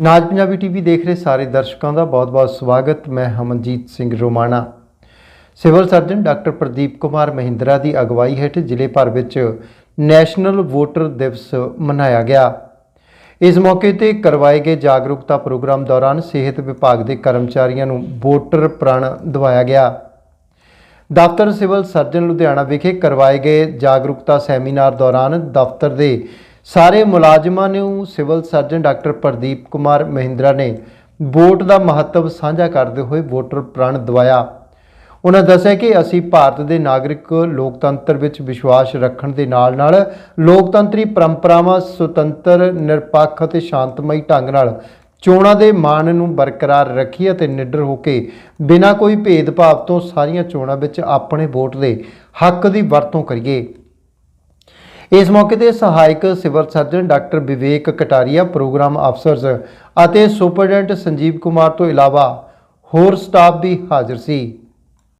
ਨਾਜ Punjabi TV ਦੇਖ ਰਹੇ ਸਾਰੇ ਦਰਸ਼ਕਾਂ ਦਾ ਬਹੁਤ-ਬਹੁਤ ਸਵਾਗਤ। ਮੈਂ Hamanjeet Singh Romana. Civil surgeon doctor Pradeep Kumar Mahindra ਦੀ ਅਗਵਾਈ ਹੇਠ ਜ਼ਿਲ੍ਹੇ ਭਰ ਵਿੱਚ ਨੈਸ਼ਨਲ ਵੋਟਰ ਦਿਵਸ ਮਨਾਇਆ ਗਿਆ। ਇਸ ਮੌਕੇ ਤੇ ਕਰਵਾਏ ਗਏ ਜਾਗਰੂਕਤਾ ਪ੍ਰੋਗਰਾਮ ਦੌਰਾਨ ਸਿਹਤ ਵਿਭਾਗ ਦੇ ਕਰਮਚਾਰੀਆਂ ਨੂੰ ਵੋਟਰ ਪ੍ਰਣ ਦਿਵਾਇਆ ਗਿਆ। ਦਫ਼ਤਰ ਸਿਵਲ ਸਰਜਨ ਲੁਧਿਆਣਾ ਵਿਖੇ ਕਰਵਾਏ ਗਏ ਜਾਗਰੂਕਤਾ ਸੈਮੀਨਾਰ ਦੌਰਾਨ ਦਫ਼ਤਰ ਦੇ ਸਾਰੇ ਮੁਲਾਜ਼ਮਾਂ ਨੂੰ civil surgeon doctor Pradeep Kumar Mahindra ਨੇ ਵੋਟ ਦਾ ਮਹੱਤਵ ਸਾਂਝਾ ਕਰਦੇ ਹੋਏ ਵੋਟਰ ਪ੍ਰਣ ਦਵਾਇਆ। ਉਹਨਾਂ ਦੱਸਿਆ ਕਿ ਅਸੀਂ ਭਾਰਤ ਦੇ ਨਾਗਰਿਕ ਲੋਕਤੰਤਰ ਵਿੱਚ ਵਿਸ਼ਵਾਸ ਰੱਖਣ ਦੇ ਨਾਲ-ਨਾਲ ਲੋਕਤੰਤਰੀ ਪਰੰਪਰਾਵਾਂ ਸੁਤੰਤਰ, ਨਿਰਪੱਖ ਅਤੇ ਸ਼ਾਂਤਮਈ ਢੰਗ ਨਾਲ ਚੋਣਾਂ ਦੇ ਮਾਣ ਨੂੰ ਬਰਕਰਾਰ ਰੱਖੀਏ ਅਤੇ ਨਿਡਰ ਹੋ ਕੇ ਬਿਨਾਂ ਕੋਈ ਭੇਦਭਾਵ ਤੋਂ ਸਾਰੀਆਂ ਚੋਣਾਂ ਵਿੱਚ ਆਪਣੇ ਵੋਟ ਦੇ ਹੱਕ ਦੀ ਵਰਤੋਂ ਕਰੀਏ। ਇਸ ਮੌਕੇ ਤੇ ਸਹਾਇਕ civil surgeon doctor Vivek Kataria, program officers ਅਤੇ ਸੁਪਰਡੈਂਟ ਸੰਜੀਵ ਕੁਮਾਰ ਤੋਂ ਇਲਾਵਾ ਹੋਰ ਸਟਾਫ ਵੀ ਹਾਜ਼ਰ ਸੀ।